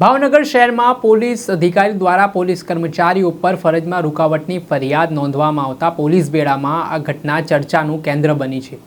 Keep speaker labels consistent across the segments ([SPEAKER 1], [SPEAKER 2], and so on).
[SPEAKER 1] ભાવનગર શહેરમાં પોલીસ અધિકારી દ્વારા પોલીસ કર્મચારીઓ પર ફરજમાં રૂકાવટની ફરિયાદ નોંધવામાં આવતા પોલીસ બેડામાં આ ઘટના ચર્ચાનું કેન્દ્ર બની છે.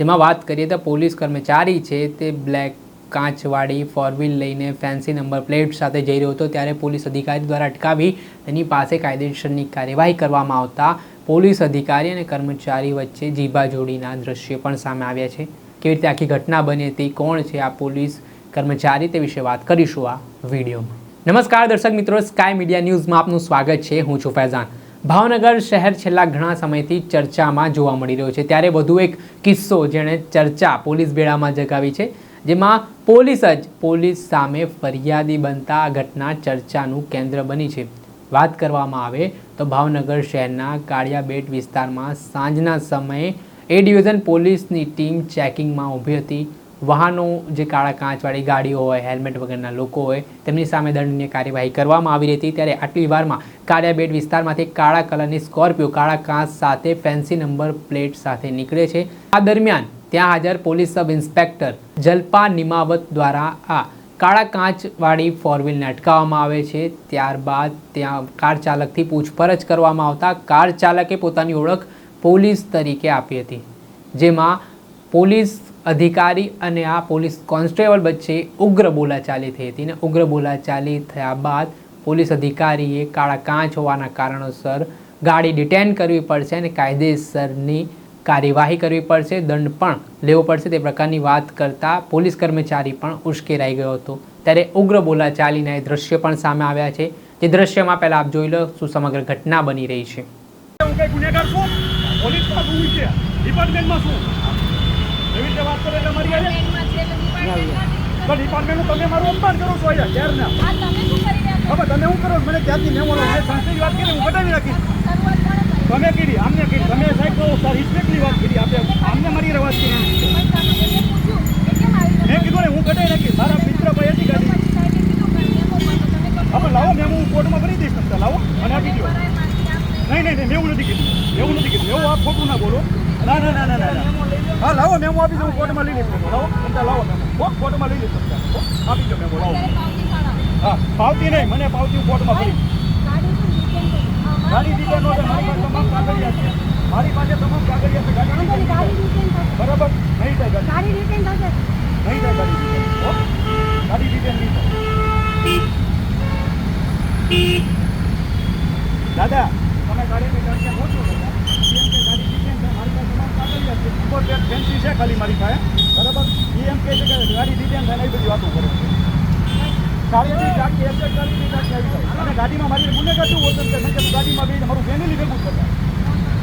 [SPEAKER 1] જેમાં વાત કરીએ તો પોલીસ કર્મચારી છે તે બ્લેક કાચવાળી ફોર વ્હીલ લઈને ફેન્સી નંબર પ્લેટ સાથે જઈ રહ્યો હતો ત્યારે પોલીસ અધિકારી દ્વારા અટકાવી તેની પાસે કાયદેસરની કાર્યવાહી કરવામાં આવતા પોલીસ અધિકારી અને કર્મચારી વચ્ચે જીભા જોડીના દ્રશ્યો પણ સામે આવ્યા છે. કેવી રીતે આખી ઘટના બની હતી કોણ છે આ પોલીસ કર્મચારી તે વિશે વાત કરીશું આ. વિડીયોમાં. નમસ્કાર દર્શક મિત્રો સ્કાય મીડિયા ન્યૂઝમાં આપનું સ્વાગત છે. હું છું ફૈઝાન. ભાવનગર શહેર છેલ્લા ઘણા સમયથી ચર્ચામાં જોવા મળી રહ્યો છે. ત્યારે વધુ એક કિસ્સો જેણે ચર્ચા પોલીસ બેડામાં જગાવી છે, જેમાં પોલીસ જ પોલીસ સામે ફરિયાદી બનતા આ ઘટના ચર્ચાનું કેન્દ્ર બની છે. વાત કરવામાં આવે તો ભાવનગર શહેરના કાળિયાબેટ વિસ્તારમાં સાંજના સમયે એ ડિવિઝન પોલીસની ટીમ ચેકિંગમાં ઊભી હતી. વાહનો, જે કાળા કાચવાળી ગાડીઓ હોય, હેલ્મેટ વગરના લોકો હોય, તેમની સામે દંડની કાર્યવાહી કરવામાં આવી રહી હતી ત્યારે આટલી વારમાં કાળિયાબેટ વિસ્તારમાંથી કાળા કલરની સ્કોર્પિયો, કાળા કાચ સાથે ફેન્સી નંબર પ્લેટ સાથે નીકળે છે. આ દરમિયાન ત્યાં હાજર police sub inspector Jalpa Nimavat દ્વારા આ કાળા કાચવાળી ફોર અટકાવવામાં આવે છે. ત્યારબાદ ત્યાં કાર ચાલકથી પૂછપરછ કરવામાં આવતા કાર ચાલકે પોતાની ઓળખ પોલીસ તરીકે આપી હતી, જેમાં પોલીસ અધિકારી અને આ પોલીસ કોન્સ્ટેબલ વચ્ચે ઉગ્ર બોલાચાલી થઈ હતી ને ઉગ્ર બોલાચાલી થયા બાદ પોલીસ અધિકારીએ કાળા કાચ હોવાના કારણોસર ગાડી ડિટેન કરવી પડશે અને કાયદેસરની કાર્યવાહી કરવી પડશે, દંડ પણ લેવો પડશે. તે પ્રકારની વાત કરતા પોલીસ કર્મચારી પણ ઉશ્કેરાઈ ગયો હતો. ત્યારે ઉગ્ર બોલાચાલીના એ દ્રશ્ય પણ સામે આવ્યા છે. જે દ્રશ્યમાં પહેલાં આપ જોઈ લો શું સમગ્ર ઘટના બની રહી છે.
[SPEAKER 2] રીતે વાત કરે એટલે મારી આજે તો ડિપાર્ટમેન્ટનું તમે મારું અપમાન કરો છો અહીંયા ક્યારના હવે તમે શું કરો છો? મને ક્યાંથી મેં બોલો? મેં સંસ્થાની વાત કરી હું બતાવી રાખીશ. તમે કીધી આમને કીધી. તમે સાહેબ સર રિસ્પેક્ટની વાત કરી આપણે આમને મારી વાત કરી મેં કીધું ને હું કટાવી રાખીશ મારા મિત્ર ભાઈ હતી ગાડી હવે લાવો મેં હું કોર્ટમાં ભરી દઈશ તમને લાવો અને આપી દો નહીં નહીં એવું નથી કીધું. એવું નથી કીધું. એવું આપ ખોટું ના બોલો. ના ના ના ના ના. હા લાવો મેમો આપી દઉં. કોર્ટમાં લઈ લઈશ. લાવો તમને લાવો. મેમો કોર્ટમાં લઈ લઈશ આપી દો મેમો લાવો. હા પાવતી નહીં. મને પાવતી કોર્ટમાં ભરી ગાડી નો મારી પાસે તમામ કાગળિયા છે. મારી પાસે તમામ કાગળિયા છે. ગાડી. બરાબર? નહીં થાય ગાડી. નહીં થાય ગાડી return. હો ગાડી return નહીં થાય દાદા તમે ગાડી return ક્યાં પહોંચો છો? એમ કે ગાડી return છે, મારી પાસે તમામ કાગળિયા છે. ઉપર બે fancy છે ખાલી મારી પાસે. બરાબર? એ એમ કહે છે કે ગાડી return થાય ને એ બધી વાતો કરે. અને ગાડીમાં મારી ગુનેગાર શું વર્તન મેં ગાડીમાં બેસીને મારું ફેમિલી ભેગું કરતા.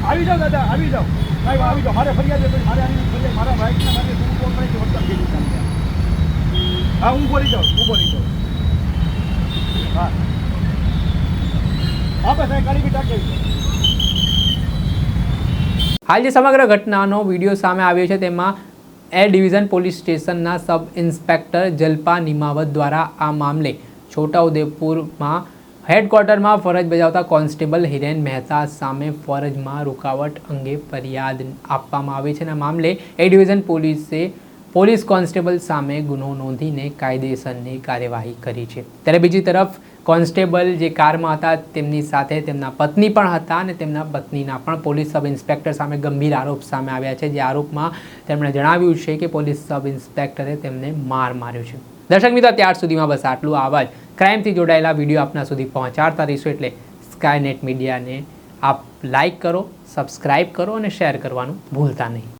[SPEAKER 2] આવી જાઓ દાદા, આવી જાઓ. સાહેબ આવી જાઓ મારે ફરિયાદ છે મારે આની ફરિયાદ, મારા બાઇકના માટે શું ફોન કરે છે, વર્તન ચાલે હા, હું બોલી જાઉં, હું બોલી જાઉં. હા. હા બસ સાહેબ ગાડી બી ટાંકી
[SPEAKER 1] હાલ જે સમગ્ર ઘટનાનો વીડિયો સામે આવ્યો છે, તેમાં એ ડિવિઝન પોલીસ સ્ટેશનના સબ ઇન્સ્પેક્ટર જલ્પા નિમાવત દ્વારા આ મામલે છોટાઉદેપુરમાં હેડક્વાર્ટરમાં ફરજ બજાવતા કોન્સ્ટેબલ હિરેન મહેતા સામે ફરજમાં રૂકાવટ અંગે ફરિયાદ આપવામાં આવી છે. અને મામલે એ ડિવિઝન પોલીસે પોલીસ કોન્સ્ટેબલ સામે ગુનો નોંધીને કાયદેસરની કાર્યવાહી કરી છે. ત્યારે બીજી તરફ, કોન્સ્ટેબલ જે કારમાં હતા, તેમની સાથે તેમના પત્ની પણ હતા અને તેમના પત્નીના પણ પોલીસ સબ ઇન્સ્પેક્ટર સામે ગંભીર આરોપ સામે આવ્યા છે, જે આરોપમાં તેમણે જણાવ્યું છે કે પોલીસ સબ ઇન્સ્પેક્ટરે તેમને માર માર્યો છે. દર્શક મિત્રો, ત્યાર સુધીમાં બસ આટલું. આવા જ ક્રાઇમથી જોડાયેલા વીડિયો આપના સુધી પહોંચાડતા રહીશું એટલે સ્કાયનેટ મીડિયાને આપ લાઈક કરો સબસ્ક્રાઇબ કરો અને શેર કરવાનું ભૂલતા નહીં.